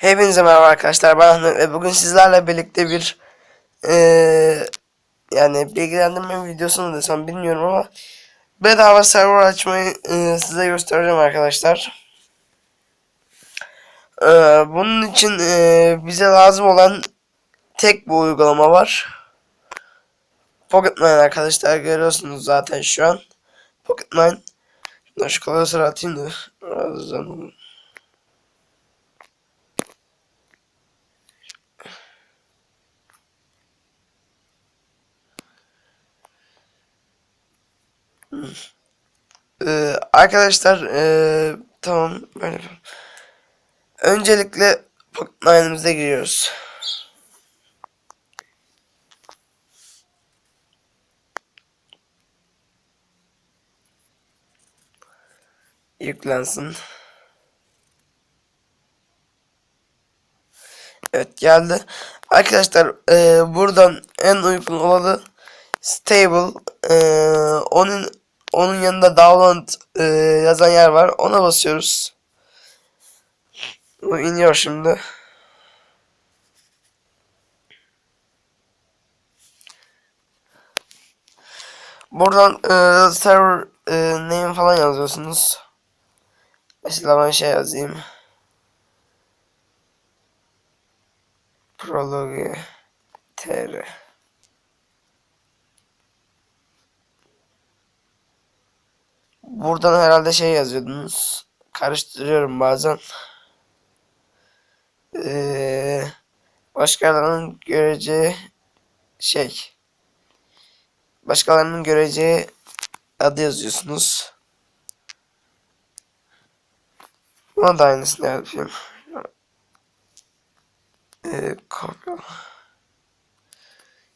Hepinize merhaba arkadaşlar. Ben Ahmet ve bugün sizlerle birlikte bir eee, yani bilgilendirme videosu mu desem bilmiyorum ama bedava server açmayı eee, size göstereceğim arkadaşlar. Eee, bunun için eee, bize lazım olan tek bu uygulama var. Pocketmine arkadaşlar görüyorsunuz zaten şu an. Pocketmine. Şuna şu klasörü atayım da. birazdan- Ee, arkadaşlar ee, tamam böyle. Öncelikle Pocketline'ımıza giriyoruz. Yüklensin. Evet geldi. Arkadaşlar ee, buradan en uygun olanı stable ee, onun onun yanında download ee, yazan yer var. Ona basıyoruz. Bu iniyor şimdi. Buradan ee, server ee, name falan yazıyorsunuz. Mesela ben şey yazayım. Prologue tr Buradan herhalde şey yazıyordunuz. Karıştırıyorum bazen. Ee, başkalarının göreceği şey. Başkalarının göreceği adı yazıyorsunuz. Buna da aynısını yapayım. Ee, kopya.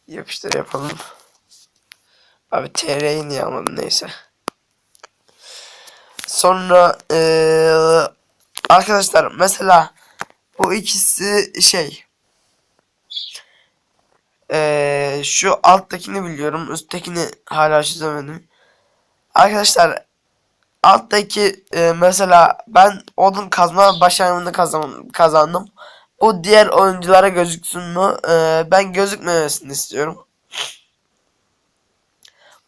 Yapıştır yapalım. Abi TR'yi niye almadım neyse. Sonra eee, arkadaşlar mesela bu ikisi şey eee, şu alttakini biliyorum üsttekini hala çözemedim. Arkadaşlar alttaki eee, mesela ben odun kazma başarımını kazandım, kazandım. Bu diğer oyunculara gözüksün mü? Eee, ben gözükmemesini istiyorum.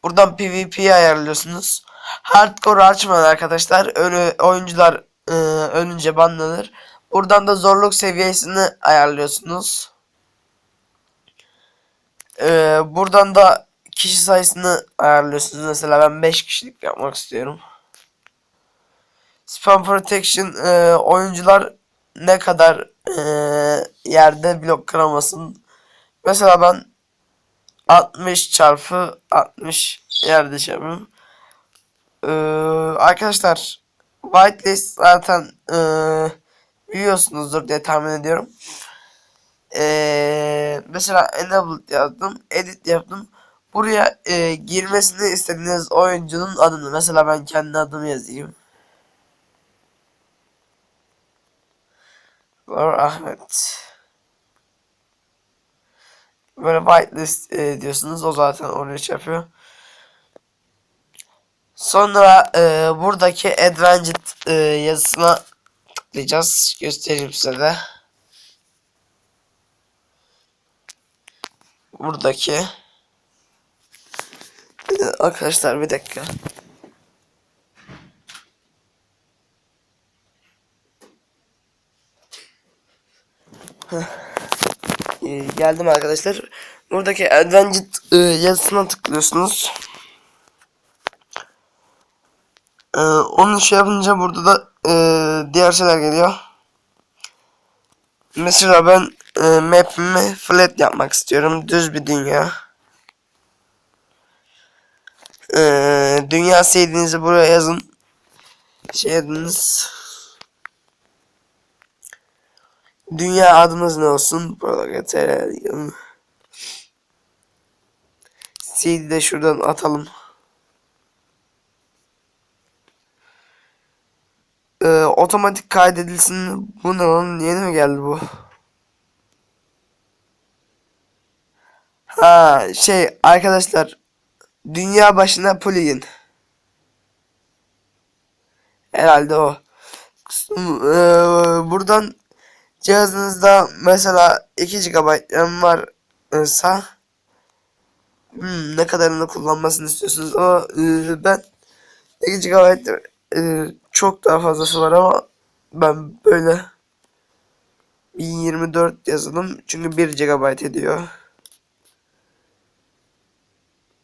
Buradan PvP'yi ayarlıyorsunuz. Hardcore açmayın arkadaşlar. Ölü oyuncular e, ölünce banlanır. Buradan da zorluk seviyesini ayarlıyorsunuz. E, buradan da kişi sayısını ayarlıyorsunuz. Mesela ben 5 kişilik yapmak istiyorum. Spam protection e, oyuncular ne kadar e, yerde blok kıramasın. Mesela ben 60 çarpı 60 yerde şey. Ee, arkadaşlar whitelist zaten e, biliyorsunuzdur diye tahmin ediyorum. Ee, mesela enabled yazdım, edit yaptım. Buraya e, girmesini istediğiniz oyuncunun adını mesela ben kendi adımı yazayım. Lor Ahmet. Böyle whitelist e, diyorsunuz o zaten oraya şey yapıyor. Sonra e, buradaki Advanced e, yazısına tıklayacağız. Göstereyim size de. Buradaki arkadaşlar bir dakika. E, geldim arkadaşlar. Buradaki Advanced e, yazısına tıklıyorsunuz. Ee, onun şey yapınca burada da e, diğer şeyler geliyor. Mesela ben e, map'imi flat yapmak istiyorum. Düz bir dünya. Ee, dünya sevdiğinizi buraya yazın. Şey yazınız. Dünya adımız ne olsun? Prologatera diyelim. CD de şuradan atalım. Ee, otomatik kaydedilsin. Bu ne lan? Yeni mi geldi bu? Ha şey arkadaşlar dünya başına plugin. Herhalde o. Ee, buradan cihazınızda mesela 2 GB RAM varsa hmm, ne kadarını kullanmasını istiyorsunuz ama e, ben 2 GB e, çok daha fazlası var ama ben böyle 1024 yazalım çünkü 1 GB ediyor.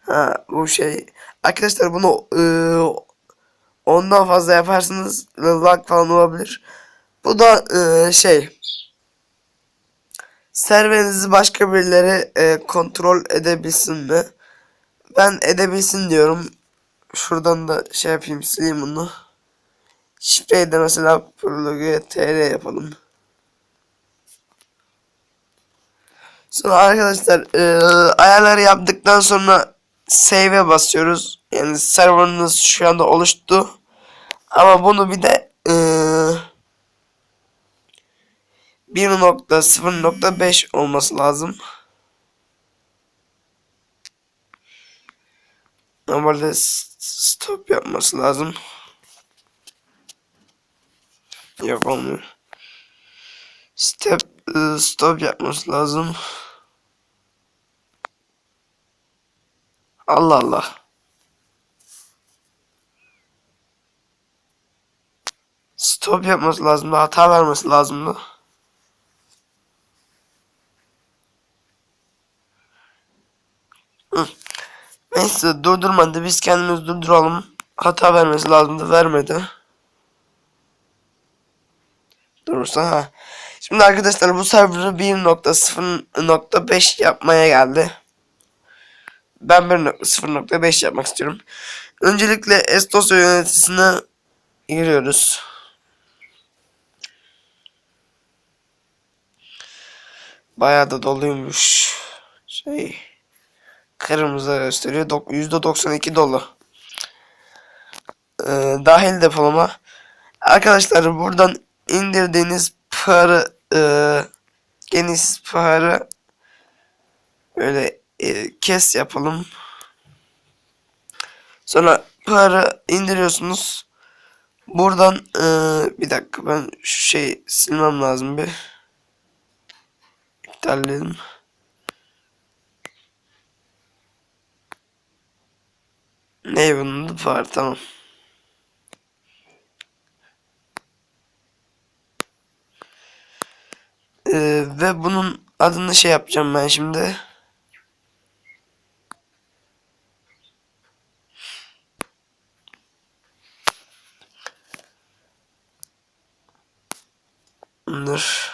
Ha bu şey. Arkadaşlar bunu e, ondan fazla yaparsınız lag falan olabilir. Bu da e, şey. Serverinizi başka birileri e, kontrol edebilsin mi? Ben edebilsin diyorum. Şuradan da şey yapayım sileyim bunu. Şifreyi de mesela tr yapalım. Sonra arkadaşlar e, ayarları yaptıktan sonra save'e basıyoruz. Yani serverınız şu anda oluştu. Ama bunu bir de e, 1.0.5 olması lazım. Normalde stop yapması lazım. Yok. Step e, stop yapması lazım. Allah Allah. Stop yapması lazımdı. Hata vermesi lazımdı. Hı. Neyse durdurmadı. Biz kendimiz durduralım. Hata vermesi lazımdı. Vermedi. Durursa ha. Şimdi arkadaşlar bu serverı 1.0.5 yapmaya geldi. Ben 1.0.5 yapmak istiyorum. Öncelikle Estos yöneticisine giriyoruz. Bayağı da doluymuş. Şey kırmızı gösteriyor. %92 dolu. Ee, dahil depolama. Arkadaşlar buradan indirdiğiniz para e, geniş para böyle e, kes yapalım. Sonra para indiriyorsunuz. Buradan e, bir dakika ben şu şey silmem lazım bir. İptalledim. Ne bunun adı var tamam. Ee, ve bunun adını şey yapacağım ben şimdi. Dur.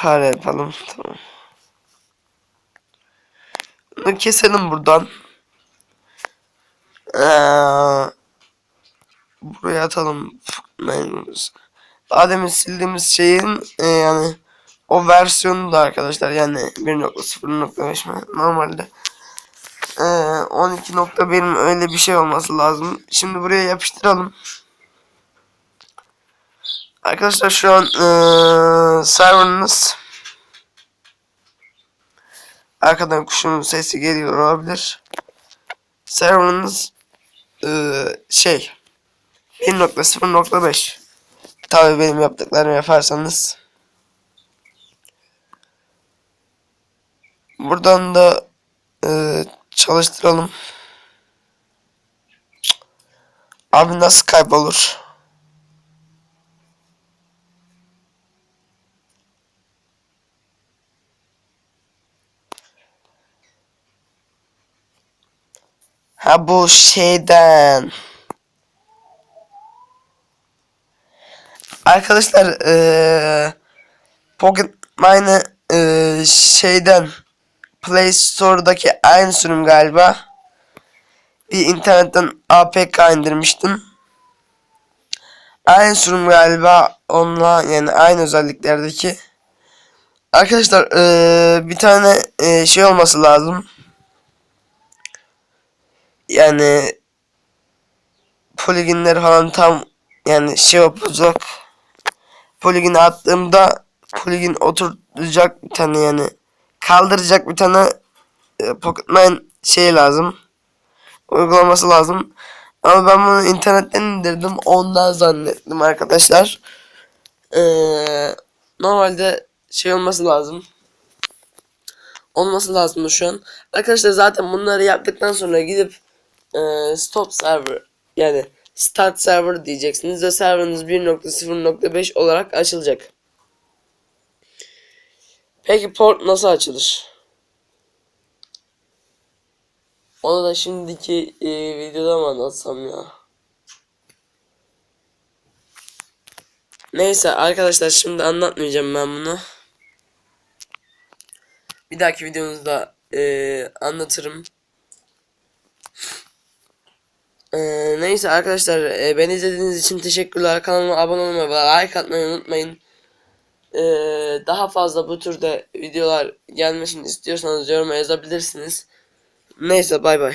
Para yapalım. Tamam. Bunu keselim buradan. Buraya atalım. Daha demin sildiğimiz şeyin e, yani o versiyonu da arkadaşlar yani 1.0.5 mi? Normalde ee, 12.1 mi öyle bir şey olması lazım. Şimdi buraya yapıştıralım. Arkadaşlar şu an ee, serverınız arkadan kuşun sesi geliyor olabilir. Serverınız ee, şey 1.0.5 Tabi benim yaptıklarımı yaparsanız buradan da e, çalıştıralım. Abi nasıl kaybolur? Ha bu şeyden. Arkadaşlar eee Pocket Mine'ı eee şeyden Play Store'daki aynı sürüm galiba. Bir internetten APK indirmiştim. Aynı sürüm galiba onunla yani aynı özelliklerdeki. Arkadaşlar ee, bir tane ee, şey olması lazım. Yani poligonları falan tam yani şey yapacak. Polygon attığımda polygon oturacak bir tane yani kaldıracak bir tane e, Pocketman şey lazım. Uygulaması lazım. Ama ben bunu internetten indirdim. Ondan zannettim arkadaşlar. Ee, normalde şey olması lazım. Olması lazım şu an. Arkadaşlar zaten bunları yaptıktan sonra gidip e, stop server yani start server diyeceksiniz ve serverınız 1.0.5 olarak açılacak. Peki port nasıl açılır? Onu da şimdiki e, videoda mı anlatsam ya? Neyse arkadaşlar şimdi anlatmayacağım ben bunu. Bir dahaki videomuzda e, anlatırım. E, neyse arkadaşlar e, beni izlediğiniz için teşekkürler. Kanalıma abone olmayı ve like atmayı unutmayın. E, daha fazla bu türde videolar gelmesini istiyorsanız yoruma yazabilirsiniz. Neyse bay bay.